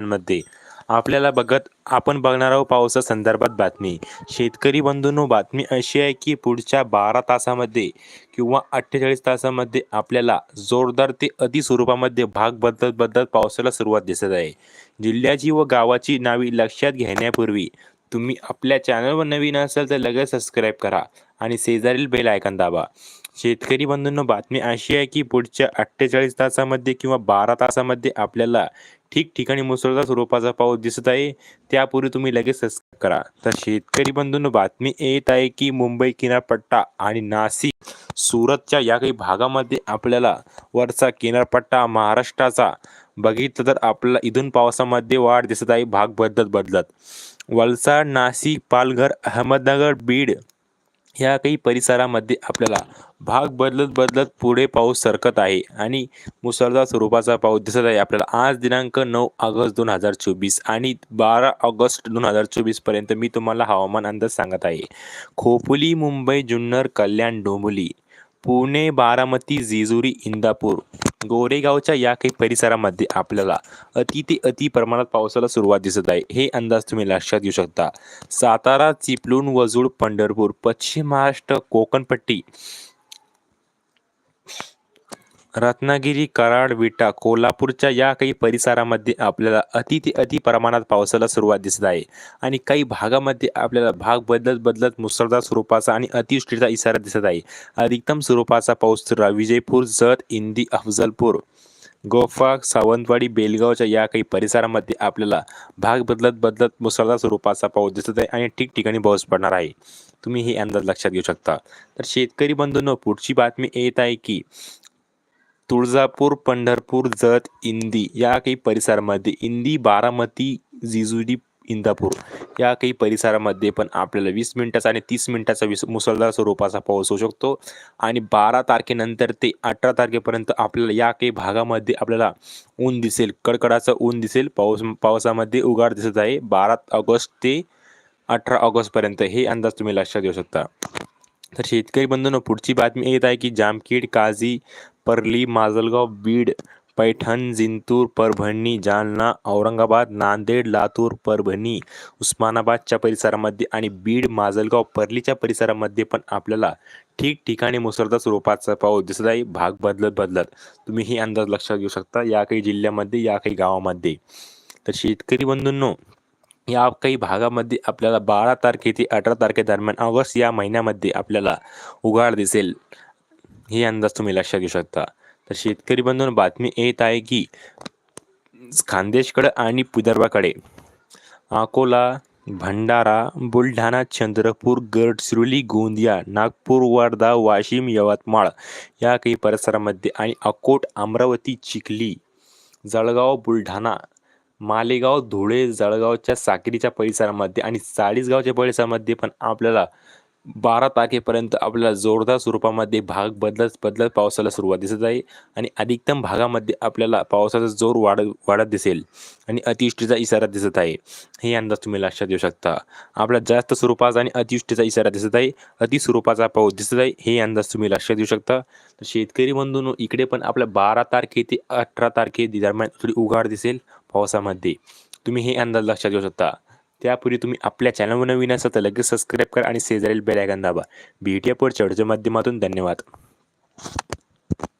मध्ये. आपल्याला बघत आपण बघणार आहोत पावसा संदर्भात बातमी. शेतकरी बंधूंनो बातमी अशी आहे की पुढच्या बारा तासामध्ये किंवा अठ्ठेचाळीस तासामध्ये आपल्याला जोरदार ते अति स्वरूपामध्ये भाग बदलत बदलत पावसाला सुरुवात दिसत आहे. जिल्ह्याची व गावाची नावे लक्षात घेण्यापूर्वी तुम्ही आपल्या चॅनलवर नवीन असाल तर लगेच सबस्क्राईब करा आणि शेजारील बेल आयकॉन दाबा. शेतकरी बंधूंनो बातमी अशी आहे की पुढच्या अठ्ठेचाळीस तासामध्ये किंवा बारा तासामध्ये आपल्याला ठिकठिकाणी मुसळधार स्वरूपाचा पाऊस दिसत आहे. त्यापूर्वी तुम्ही लगेच सबस्क्राईब करा. तर शेतकरी बंधूंनो बातमी येत आहे की मुंबई किनारपट्टा आणि नाशिक सुरतच्या या काही भागामध्ये आपल्याला वरचा किनारपट्टा महाराष्ट्राचा बघितलं तर आपल्याला इथून पावसामध्ये वाढ दिसत आहे. भाग बदलत बदलत. वलसाड नाशिक पालघर अहमदनगर बीड ह्या काही परिसरामध्ये आपल्याला भाग बदलत बदलत पुढे पाऊस सरकत आहे आणि मुसळधार स्वरूपाचा पाऊस दिसत आहे. आपल्याला आज दिनांक नऊ ऑगस्ट दोन हजार चोवीस आणि बारा ऑगस्ट दोन हजार चोवीसपर्यंत मी तुम्हाला हवामान अंदाज सांगत आहे. खोपोली मुंबई जुन्नर कल्याण डोंबिवली पुणे बारामती जेजुरी इंदापूर गोरेगावच्या या काही परिसरामध्ये आपल्याला अति ते अति प्रमाणात पावसाला सुरुवात दिसत आहे. हे अंदाज तुम्ही लक्षात घेऊ शकता. सातारा चिपळूण वजूळ पंढरपूर पश्चिम महाराष्ट्र कोकणपट्टी रत्नागिरी कराड विटा कोल्हापूरच्या या काही परिसरामध्ये आपल्याला अति ते अति प्रमाणात पावसाला सुरुवात दिसत आहे. आणि काही भागामध्ये आपल्याला भाग बदलत बदलत मुसळधार स्वरूपाचा आणि अतिवृष्टीचा इशारा दिसत आहे. अधिकतम स्वरूपाचा पाऊस विजयपूर जत इंदी अफजलपूर गोफा सावंतवाडी बेलगावच्या या काही परिसरामध्ये आपल्याला भाग बदलत बदलत मुसळधार स्वरूपाचा पाऊस दिसत आहे आणि ठिकठिकाणी पाऊस पडणार आहे. तुम्ही हे अंदाज लक्षात घेऊ शकता. तर शेतकरी बंधूंनो पुढची बातमी येत आहे की तुळजापूर पंढरपूर जत इंदी या काही परिसरामध्ये इंदी बारामती जिजुरी इंदापूर या काही परिसरामध्ये पण आपल्याला वीस मिनिटाचा आणि तीस मिनिटाचा विस मुसळधार स्वरूपाचा पाऊस होऊ शकतो. आणि बारा तारखेनंतर ते अठरा तारखेपर्यंत आपल्याला या काही भागामध्ये आपल्याला ऊन दिसेल कडकडाचं ऊन दिसेल. पाऊस पावसामध्ये उघाड दिसत आहे. बारा ऑगस्ट ते अठरा ऑगस्टपर्यंत हे अंदाज तुम्ही लक्षात घेऊ शकता. तर शेतकरी बंधूंनो पुढची बातमी येत आहे की जामखेड काझी परली माजलगाव बीड पैठण जिंतूर परभणी जालना औरंगाबाद नांदेड लातूर परभणी उस्मानाबादच्या परिसरामध्ये आणि बीड माजलगाव परलीच्या परिसरामध्ये पण आपल्याला ठिकठिकाणी मुसळधार स्वरूपाचा पाऊस दिसत आहे. भाग बदलत बदलत. तुम्ही ही अंदाज लक्षात घेऊ शकता. या काही जिल्ह्यामध्ये या काही गावामध्ये. तर शेतकरी बंधूंनो या काही भागामध्ये आपल्याला बारा तारखे ते अठरा तारखेदरम्यान ऑगस्ट या महिन्यामध्ये आपल्याला उघाड दिसेल. हे अंदाज तुम्ही लक्षात घेऊ शकता. तर शेतकरी बंधून बातमी येत आहे की खानदेशकडे आणि विदर्भाकडे अकोला भंडारा बुलढाणा चंद्रपूर गडचिरोली गोंदिया नागपूर वर्धा वाशिम यवतमाळ या काही परिसरामध्ये आणि अकोट अमरावती चिखली जळगाव बुलढाणा मालेगाव धुळे जळगावच्या साक्रीच्या परिसरामध्ये आणि चाळीसगावच्या परिसरामध्ये पण आपल्याला बारा तारखेपर्यंत आपल्याला जोरदार स्वरूपामध्ये भाग बदलत बदलत पावसाला सुरुवात दिसत आहे आणि अधिकतम भागामध्ये आपल्याला पावसाचा जोर वाढत वाढत दिसेल आणि अतिवृष्टीचा इशारा दिसत आहे. हे अंदाज तुम्ही लक्षात घेऊ शकता. आपल्या जास्त स्वरूपाचा आणि अतिवृष्टीचा इशारा दिसत आहे. अति स्वरूपाचा पाऊस दिसत आहे. हे अंदाज तुम्ही लक्षात घेऊ शकता. तर शेतकरी बंधूंनो इकडे पण आपल्या बारा तारखे ते अठरा तारखे दरम्यान थोडी उघाड दिसेल पावसामध्ये. तुम्ही हे अंदाज लक्षात घेऊ शकता. त्यापूर्वी तुम्ही आपल्या चॅनलवर नवीन असाल तर लगेच सबस्क्राईब करा आणि शेजारील बेल आयकॉन दाबा. भेटूया पुढच्या व्हिडिओच्या माध्यमातून. धन्यवाद.